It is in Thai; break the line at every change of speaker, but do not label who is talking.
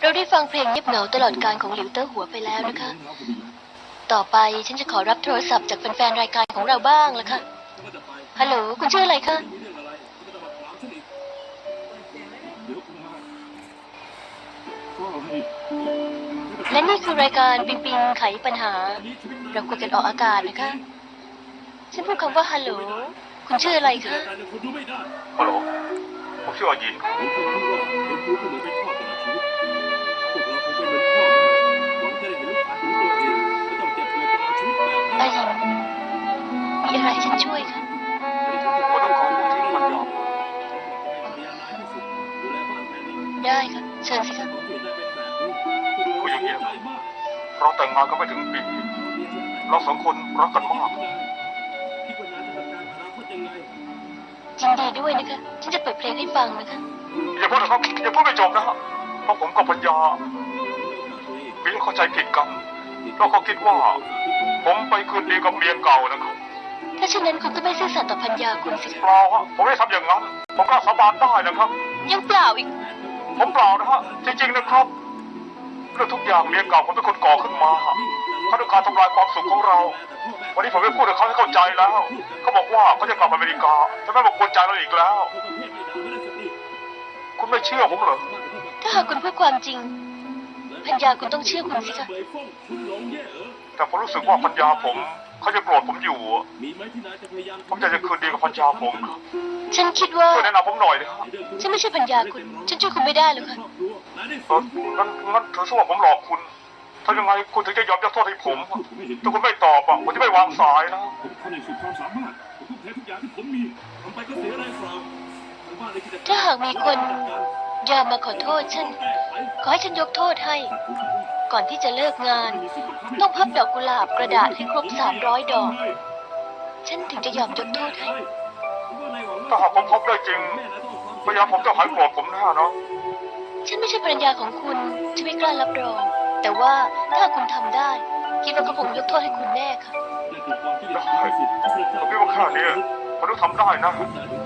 เราได้ฟังเพลงเงียบเหงาตลอดการของหลิวเตอร์หัวไปแล้วนะคะ ต่อไปฉันจะขอรับโทรศัพท์จากแฟนๆรายการของเราบ้างละค่ะ ฮัลโหลคุณชื่ออะไรคะ และนี่คือรายการปิงปิงไขปัญหา เราคุยกันออกอากาศนะคะ ฉันพูดคำว่าฮัลโหล คุณชื่ออะไรคะ
ฮัลโหลผมชื่ออายิน
ได้ค่ะเชิญสิคะ
ผู้หญิงเดียวเราแต่งงานกันไม่ถึงปีเราสองคนรักกันมาก
ยินดีด้วยนะคะฉันจะเปิดเพลงให้ฟังนะคะ
อย่าพูดนะครับอย่าพูดไม่จบนะฮะเพราะผมกับปัญญาปีเข้าใจผิดกันเราก็คิดว่า ผมไปคืนดีกับเมียเก่านะครับ
ถ้าเช่นนั้นคุณก็ไม่ซื่อสัตย์ต่อพัญญาคุณสิ
เปล่าฮะผมไม่ทำอย่างนั้นผมกล้าสาบานได้นะครับ
ยังเปล่าอีก
ผมเปล่านะฮะจริงๆนะครับเรื่องทุกอย่างเมียเก่าผมเป็นคนก่อขึ้นมาเขาต้องการทำลายความสุขของเรา วันนี้ผมไม่พูดกับเขาให้เข้าใจแล้ว เขาบอกว่าเขาจะกลับอเมริกาจะไม่มากวนใจเราอีกแล้ว คุณไม่เชื่อผมเหรอ
ถ้าหากคุณพูดความจริง พัญญาคุณต้องเชื่อคุณสิคะ
แต่ผมรู้สึกว่าพัญญาผมเขาจะโกรธผมอยู่ผมอยากจะคืนดีกับพัญญาผม
ฉันคิดว่า
ช่วยแนะนำผมหน่อยนะครับ
ฉันไม่ใช่พัญญาคุณ ฉันช่วยคุณไม่ได้หรอกค่ะ
เอองั้นงั้นถือซะว่าผมหลอกคุณ ถ้ายังไงคุณถึงจะยอมยกโทษให้ผมถ้าคุณไม่ตอบอะผมจะไม่วางสายนะ
ผมทำในสุดความสามารถผมทุ่มเททุกอย่างที่ผมมีทำไปก็เสียแรงเปล่าผมว่าในกิจกรรม
ถ้าหากมีคน ยอมมาขอโทษฉัน ขอให้ฉันยกโทษให้ ก่อนที่จะเลิกงาน ต้องพับดอกกุหลาบกระดาษให้ครบสามร้อยดอก ฉันถึงจะยอมยกโทษให้
ถ้าหากผมพบได้จริงพยายามผมจะหายโกรธผมแน่นะ
ฉันไม่ใช่ภรรยาของคุณ ฉันไม่กล้ารับรอง แต่ว่าถ้าหากคุณทำได้ คิดว่าเขาคงยกโทษให้คุณแน่ค่ะ
ได้ผมคิดว่าแค่นี้ผมต้องทำได้นะ